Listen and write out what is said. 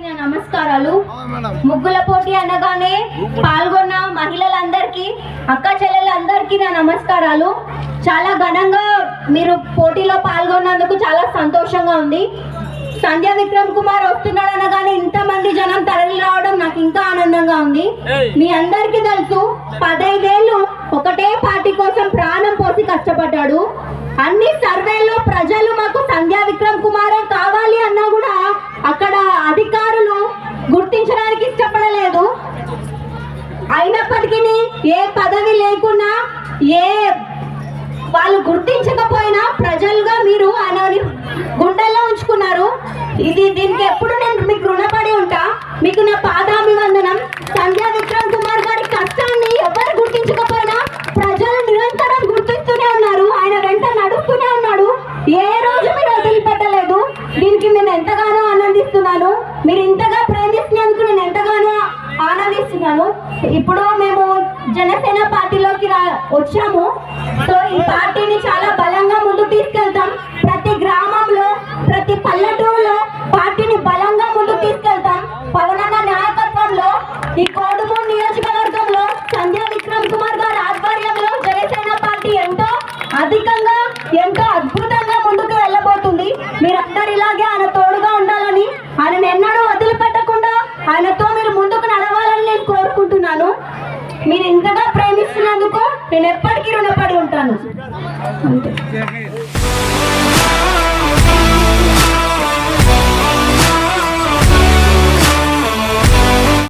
నమస్కారాలు. ముగ్గుల పోటీ అనగానే పాల్గొన్న మహిళలందరికీ అక్క చెల్లెలందరికీ నా నమస్కారాలు. చాలా ఘనంగా మీరు పోటీలో పాల్గొన్నందుకు చాలా సంతోషంగా ఉంది. సంధ్య విక్రమ్ కుమార్ వస్తున్నాడు అనగానే ఇంతమంది జనం తరలి రావడం నాకు ఇంకా ఆనందంగా ఉంది. మీ అందరికీ తెలుసు పదైదేళ్ళు ఒకటే పార్టీ కోసం ప్రాణం పోసి కష్టపడ్డాడు. అన్ని సర్వేల్లో ప్రజలు మాకు సంధ్యా విక్రమ్ కుమారే అయినప్పటికీ ఏ పదవి లేకున్నా ఏ వాళ్ళు గుర్తించకపోయినా ప్రజలుగా మీరు ఆయనని గుండెల్లో ఉంచుకున్నారు. ఇది దీనికి ఎప్పుడు నేను మీకు రుణపడి ఉంటా? మీకు నా పాదాభివందనం. సంధ్యా విక్రమ్ కుమార్ గారి కష్టాన్ని ఎవరు గుర్తించకపోయినా ప్రజలు నిరంతరం గుర్తిస్తూనే ఉన్నారు. ఆయన వెంట నడుస్తూనే ఉన్నాడు. ఏ రోజు మీరు వదిలిపెట్టలేదు. దీనికి నేను ఎంతగానో ఆనందిస్తున్నాను. మీరు ఇంతగా ప్రయత్నిస్తున్న ఇప్పుడు మేము జనసేన పార్టీలోకి రా వచ్చాము. సో ఈ పార్టీని చాలా బలంగా ముందుకు తీసుకెళ్తాం. ప్రతి గ్రామంలో ప్రతి పల్లెటూరులో పార్టీని బలంగా ముందుకు తీసుకెళ్తాం. పవన నాయకత్వంలో ఈ కోడుమూరు నియోజకవర్గంలో సంధ్యా విక్రమ్ కుమార్ గారి ఆధ్వర్యంలో జనసేన పార్టీ ఎంతో అధికంగా కోరుకుంటున్నాను మీరు ఇంతగా ప్రేమిస్తున్నందుకు నేను ఎప్పటికీ రుణపడి ఉంటాను. అంతే.